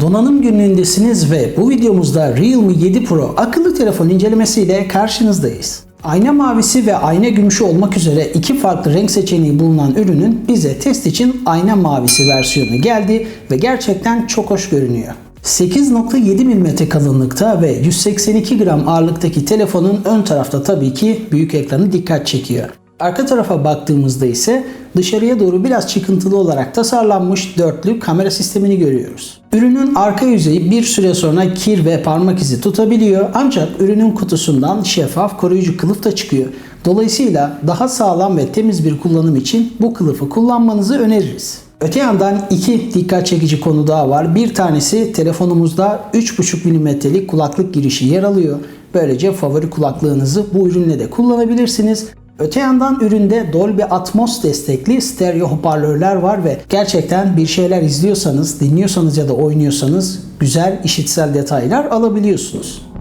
Donanım günlüğündesiniz ve bu videomuzda Realme 7 Pro akıllı telefon incelemesiyle karşınızdayız. Ayna mavisi ve ayna gümüşü olmak üzere iki farklı renk seçeneği bulunan ürünün bize test için ayna mavisi versiyonu geldi ve gerçekten çok hoş görünüyor. 8.7 mm kalınlıkta ve 182 gram ağırlıktaki telefonun ön tarafta tabii ki büyük ekranı dikkat çekiyor. Arka tarafa baktığımızda ise dışarıya doğru biraz çıkıntılı olarak tasarlanmış dörtlü kamera sistemini görüyoruz. Ürünün arka yüzeyi bir süre sonra kir ve parmak izi tutabiliyor ancak ürünün kutusundan şeffaf koruyucu kılıf da çıkıyor. Dolayısıyla daha sağlam ve temiz bir kullanım için bu kılıfı kullanmanızı öneririz. Öte yandan iki dikkat çekici konu daha var. Bir tanesi telefonumuzda 3.5 mm'lik kulaklık girişi yer alıyor. Böylece favori kulaklığınızı bu ürünle de kullanabilirsiniz. Öte yandan üründe Dolby Atmos destekli stereo hoparlörler var ve gerçekten bir şeyler izliyorsanız, dinliyorsanız ya da oynuyorsanız güzel işitsel detaylar alabiliyorsunuz.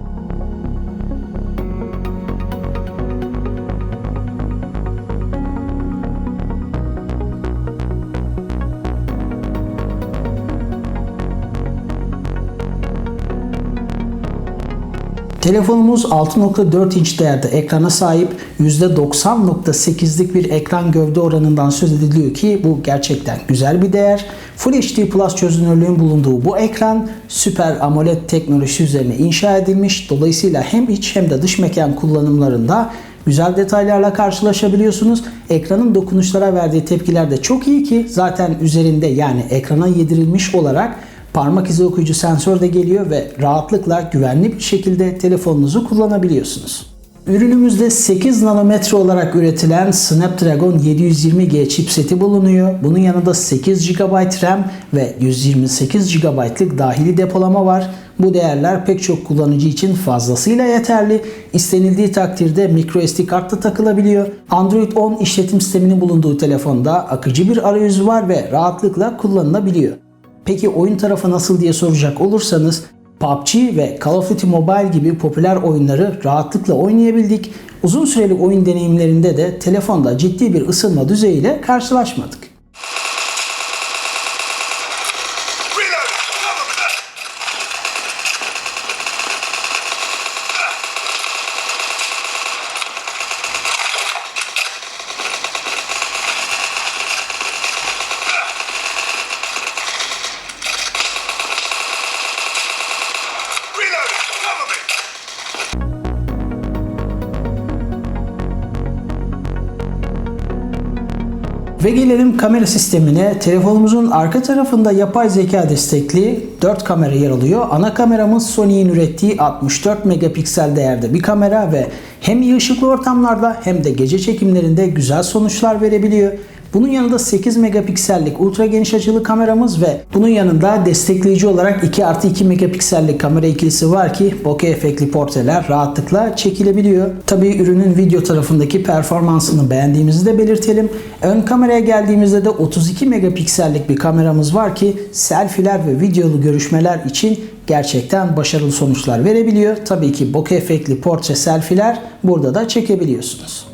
Telefonumuz 6.4 inç değerde ekrana sahip %90.8'lik bir ekran gövde oranından söz ediliyor ki bu gerçekten güzel bir değer. Full HD Plus çözünürlüğün bulunduğu bu ekran Super AMOLED teknolojisi üzerine inşa edilmiş. Dolayısıyla hem iç hem de dış mekan kullanımlarında güzel detaylarla karşılaşabiliyorsunuz. Ekranın dokunuşlara verdiği tepkiler de çok iyi ki zaten üzerinde yani ekrana yedirilmiş olarak parmak izi okuyucu sensör de geliyor ve rahatlıkla güvenli bir şekilde telefonunuzu kullanabiliyorsunuz. Ürünümüzde 8 nanometre olarak üretilen Snapdragon 720G chipseti bulunuyor. Bunun yanında 8 GB RAM ve 128 GB'lık dahili depolama var. Bu değerler pek çok kullanıcı için fazlasıyla yeterli. İstenildiği takdirde microSD kart da takılabiliyor. Android 10 işletim sisteminin bulunduğu telefonda akıcı bir arayüzü var ve rahatlıkla kullanılabiliyor. Peki oyun tarafı nasıl diye soracak olursanız PUBG ve Call of Duty Mobile gibi popüler oyunları rahatlıkla oynayabildik. Uzun süreli oyun deneyimlerinde de telefonda ciddi bir ısınma düzeyiyle karşılaşmadık. Ve gelelim kamera sistemine. Telefonumuzun arka tarafında yapay zeka destekli 4 kamera yer alıyor. Ana kameramız Sony'in ürettiği 64 megapiksel değerde bir kamera ve hem ışıklı ortamlarda hem de gece çekimlerinde güzel sonuçlar verebiliyor. Bunun yanında 8 megapiksellik ultra geniş açılı kameramız ve bunun yanında destekleyici olarak 2 artı 2 megapiksellik kamera ikilisi var ki bokeh efektli portreler rahatlıkla çekilebiliyor. Tabi ürünün video tarafındaki performansını beğendiğimizi de belirtelim. Ön kameraya geldiğimizde de 32 megapiksellik bir kameramız var ki selfie'ler ve videolu görüşmeler için gerçekten başarılı sonuçlar verebiliyor. Tabii ki bokeh efektli portre selfie'ler burada da çekebiliyorsunuz.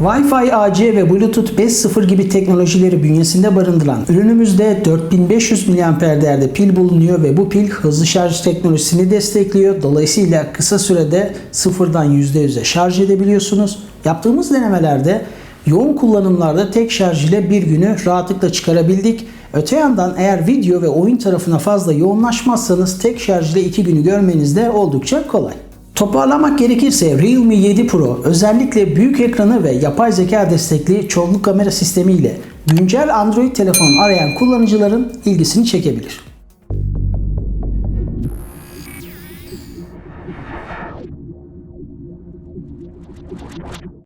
Wi-Fi AC ve Bluetooth 5.0 gibi teknolojileri bünyesinde barındıran ürünümüzde 4500 mAh değerde pil bulunuyor ve bu pil hızlı şarj teknolojisini destekliyor. Dolayısıyla kısa sürede sıfırdan %100'e şarj edebiliyorsunuz. Yaptığımız denemelerde yoğun kullanımlarda tek şarj ile bir günü rahatlıkla çıkarabildik. Öte yandan eğer video ve oyun tarafına fazla yoğunlaşmazsanız tek şarj ile iki günü görmeniz de oldukça kolay. Toparlamak gerekirse Realme 7 Pro özellikle büyük ekranı ve yapay zeka destekli çoğunluk kamera sistemi ile güncel Android telefon arayan kullanıcıların ilgisini çekebilir.